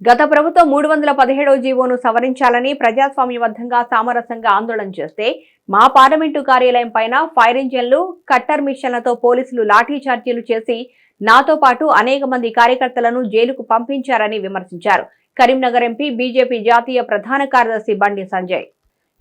గత ప్రభుత్వం మూడు వందల పదిహేడవ జీవోను సవరించాలని ప్రజాస్వామ్యబద్ధంగా సామరస్యంగా ఆందోళన చేస్తే మా పార్లమెంటు కార్యాలయం పైన ఫైర్ ఇంజన్లు కట్టర్ మిషన్లతో పోలీసులు లాఠీ చార్జీలు చేసి నాతో పాటు అనేక మంది కార్యకర్తలను జైలుకు పంపించారని విమర్శించారు. కరీంనగర్ ఎంపీ బీజేపీ జాతీయ ప్రధాన కార్యదర్శి బండి సంజయ్.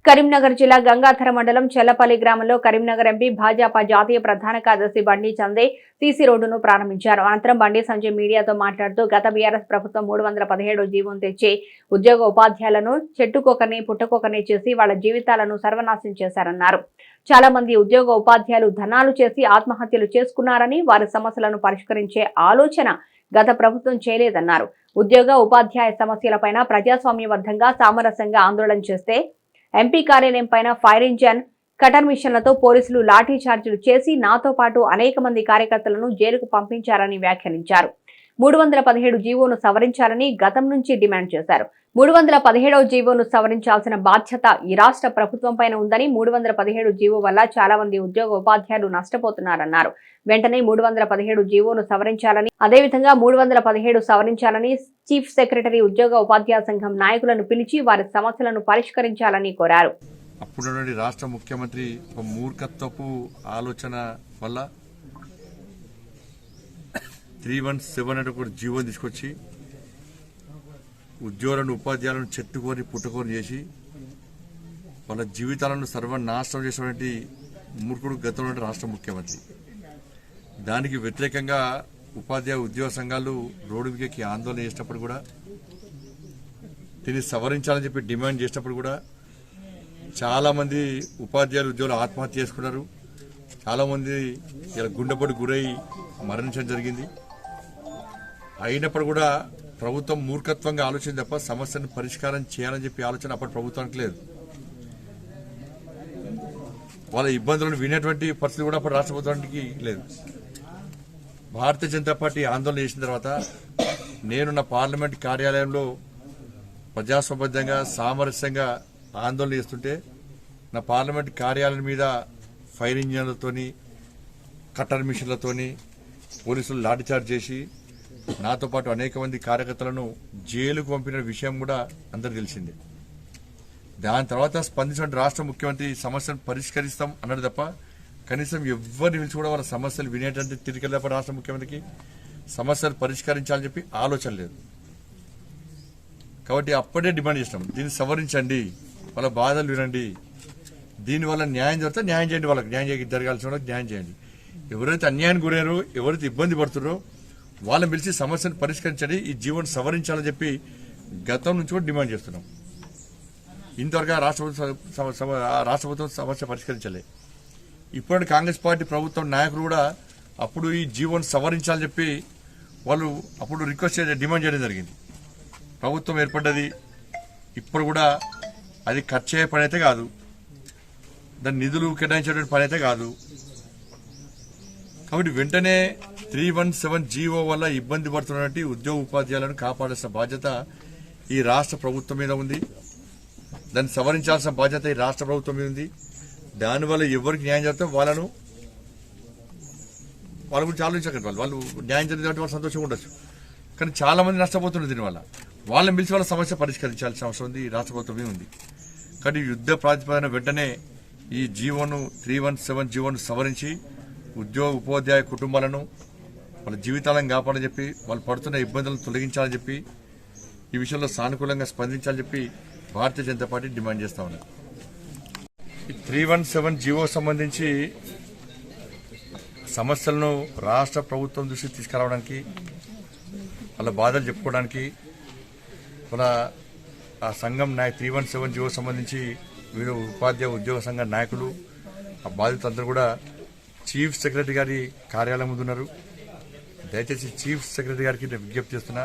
కరీంనగర్ జిల్లా గంగాధర మండలం చెల్లపల్లి గ్రామంలో కరీంనగర్ ఎంపీ భాజపా జాతీయ ప్రధాన కార్యదర్శి బండి చందే సీసీ రోడ్డును ప్రారంభించారు. అనంతరం బండి సంజయ్ మీడియాతో మాట్లాడుతూ గత బీఆర్ఎస్ ప్రభుత్వం మూడు వందల పదిహేడు జీవం తెచ్చి ఉద్యోగ ఉపాధ్యాయులను చెట్టుకోకని పుట్టకొకని చేసి వాళ్ళ జీవితాలను సర్వనాశం చేశారన్నారు. చాలా మంది ఉద్యోగ ఉపాధ్యాయులు ధనాలు చేసి ఆత్మహత్యలు చేసుకున్నారని వారి సమస్యలను పరిష్కరించే ఆలోచన గత ప్రభుత్వం చేయలేదన్నారు. ఉద్యోగ ఉపాధ్యాయ సమస్యలపైన ప్రజాస్వామ్యబద్ధంగా సామరస్యంగా ఆందోళన చేస్తే ఎంపీ కార్యాలయం పైన ఫైర్ ఇంజన్ కటర్ మిషన్లతో పోలీసులు లాఠీచార్జీలు చేసి నాతో పాటు అనేక మంది కార్యకర్తలను జైలుకు పంపించారని వ్యాఖ్యానించారు. మూడు వందల పదిహేడు జీవోను సవరించాలని గతం నుంచి డిమాండ్ చేశారు. మూడు వందల పదిహేడవ జీవోను సవరించాల్సిన బాధ్యత ఈ రాష్ట్ర ప్రభుత్వం పైన ఉందని మూడు వందల పదిహేడు జీవో వల్ల చాలా మంది ఉద్యోగ ఉపాధ్యాయులు నష్టపోతున్నారన్నారు. వెంటనే మూడు వందల పదిహేడు జీవోను సవరించాలని అదేవిధంగా మూడు వందల పదిహేడు సవరించాలని చీఫ్ సెక్రటరీ ఉద్యోగ ఉపాధ్యాయ సంఘం నాయకులను పిలిచి వారి సమస్యలను పరిష్కరించాలని కోరారు. అప్పుడు రాష్ట్ర ముఖ్యమంత్రి మూర్ఖత్వపు ఆలోచన వల్ల త్రీ వన్ సెవెన్ అంటే ఒక జీవో తీసుకొచ్చి ఉద్యోగులను ఉపాధ్యాయులను చెట్టుకొని పుట్టుకొని చేసి వాళ్ళ జీవితాలను సర్వనాశనం చేసినటువంటి మూర్ఖుడు గతంలో రాష్ట్ర ముఖ్యమంత్రి. దానికి వ్యతిరేకంగా ఉపాధ్యాయ ఉద్యోగ సంఘాలు రోడ్డు మీదకి ఆందోళన చేసినప్పుడు కూడా దీన్ని సవరించాలని చెప్పి డిమాండ్ చేసినప్పుడు కూడా చాలామంది ఉపాధ్యాయులు ఉద్యోగులు ఆత్మహత్య చేసుకున్నారు. చాలామంది ఇలా గుండెపడి గురై మరణించడం జరిగింది. అయినప్పుడు కూడా ప్రభుత్వం మూర్ఖత్వంగా ఆలోచన తప్ప సమస్యను పరిష్కారం చేయాలని చెప్పి ఆలోచన అప్పటి ప్రభుత్వానికి లేదు. వాళ్ళ ఇబ్బందులను వినేటువంటి పరిస్థితి కూడా అప్పటి రాష్ట్ర ప్రభుత్వానికి లేదు. భారతీయ జనతా పార్టీ ఆందోళన చేసిన తర్వాత నేను నా పార్లమెంట్ కార్యాలయంలో ప్రజాస్వామ్యంగా సామరస్యంగా ఆందోళన చేస్తుంటే నా పార్లమెంట్ కార్యాలయం మీద ఫైర్ ఇంజన్లతోని కట్టర్ మిషన్లతోని పోలీసులు లాఠీచార్జ్ చేసి నాతో పాటు అనేక మంది కార్యకర్తలను జైలుకు పంపిన విషయం కూడా అందరు తెలిసిందే. దాని తర్వాత స్పందించిన రాష్ట్ర ముఖ్యమంత్రి ఈ సమస్యను పరిష్కరిస్తాం అన్నాడు తప్ప కనీసం ఎవరిని పిలిచి కూడా వాళ్ళ సమస్యలు వినేటంటే తిరిగి తప్ప రాష్ట్ర ముఖ్యమంత్రికి సమస్యలు పరిష్కరించాలని చెప్పి ఆలోచన లేదు. కాబట్టి అప్పుడే డిమాండ్ చేసినాం దీన్ని సవరించండి వాళ్ళ బాధలు వినండి. దీనివల్ల న్యాయం జరిగితే న్యాయం చేయండి వాళ్ళకి. న్యాయం చేయ జరగాల్సిన వాళ్ళకి న్యాయం చేయండి. ఎవరైతే అన్యాయానికి గురయ్యారో ఎవరైతే ఇబ్బంది పడుతున్నారో వాళ్ళని పిలిచి సమస్యను పరిష్కరించండి ఈ జీవన్ సవరించాలని చెప్పి గతం నుంచి కూడా డిమాండ్ చేస్తున్నాం. ఇంతవరకు రాష్ట్ర ప్రభుత్వం రాష్ట్ర ప్రభుత్వం సమస్య పరిష్కరించలే. ఇప్పుడు కాంగ్రెస్ పార్టీ ప్రభుత్వం నాయకులు కూడా అప్పుడు ఈ జీవన్ సవరించాలని చెప్పి వాళ్ళు అప్పుడు రిక్వెస్ట్ డిమాండ్ చేయడం జరిగింది. ప్రభుత్వం ఏర్పడ్డది ఇప్పుడు కూడా అది ఖర్చు అయ్యే పని అయితే కాదు. దాని నిధులు కేటాయించేటువంటి పని అయితే కాదు. కాబట్టి వెంటనే త్రీ వన్ సెవెన్ జీవో వల్ల ఇబ్బంది పడుతున్నటువంటి ఉద్యోగ ఉపాధ్యాయులను కాపాడాల్సిన బాధ్యత ఈ రాష్ట్ర ప్రభుత్వం మీద ఉంది. దాన్ని సవరించాల్సిన బాధ్యత ఈ రాష్ట్ర ప్రభుత్వం మీద ఉంది. దానివల్ల ఎవరికి న్యాయం జరిగితే వాళ్ళను వాళ్ళ గురించి ఆలోచించకండి వాళ్ళు. వాళ్ళు న్యాయం జరిగినట్టు వాళ్ళు సంతోషంగా ఉండొచ్చు. కానీ చాలామంది నష్టపోతున్నారు దీనివల్ల. వాళ్ళని పిలిచి వాళ్ళ సమస్య పరిష్కరించాల్సిన అవసరం ఉంది. ఈ రాష్ట్ర ప్రభుత్వం ఉంది. కానీ యుద్ధ ప్రాతిపదన వెంటనే ఈ జీవోను త్రీ వన్ సెవెన్ జీవోను సవరించి ఉద్యోగ ఉపాధ్యాయ కుటుంబాలను వాళ్ళ జీవితాలను కాపాడని చెప్పి వాళ్ళు పడుతున్న ఇబ్బందులను తొలగించాలని చెప్పి ఈ విషయంలో సానుకూలంగా స్పందించాలని చెప్పి భారతీయ జనతా పార్టీ డిమాండ్ చేస్తా ఉన్నారు త్రీ వన్ సెవెన్ జీవో సంబంధించి సమస్యలను రాష్ట్ర ప్రభుత్వం దృష్టికి తీసుకురావడానికి వాళ్ళ బాధలు చెప్పుకోవడానికి వాళ్ళ ఆ సంఘం నాయ త్రీ వన్ సెవెన్ జీవో సంబంధించి వీరు ఉపాధ్యాయ ఉద్యోగ సంఘ నాయకులు ఆ బాధితులందరూ కూడా చీఫ్ సెక్రటరీ గారి కార్యాలయం ముందున్నారు. దయచేసి చీఫ్ సెక్రటరీ గారికి నేను విజ్ఞప్తి చేస్తున్నా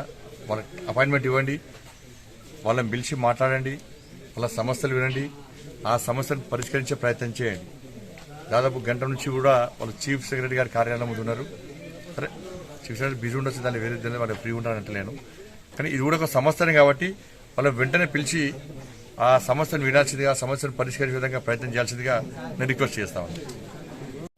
వాళ్ళకి అపాయింట్మెంట్ ఇవ్వండి వాళ్ళని పిలిచి మాట్లాడండి వాళ్ళ సమస్యలు వినండి ఆ సమస్యను పరిష్కరించే ప్రయత్నం చేయండి. దాదాపు గంట నుంచి కూడా వాళ్ళు చీఫ్ సెక్రటరీ గారి కార్యాలయం ముందు ఉన్నారు. సరే చీఫ్ సెక్రటరీ బిజీ ఉండొచ్చు దాన్ని వేరే దాన్ని వాళ్ళు ఫ్రీ ఉంటారంటలేను కానీ ఇది కూడా ఒక సమస్యనే కాబట్టి వాళ్ళ వెంటనే పిలిచి ఆ సమస్యను వినాల్సిందిగా సమస్యను పరిష్కరించే విధంగా ప్రయత్నం చేయాల్సిందిగా నేను రిక్వెస్ట్ చేస్తాను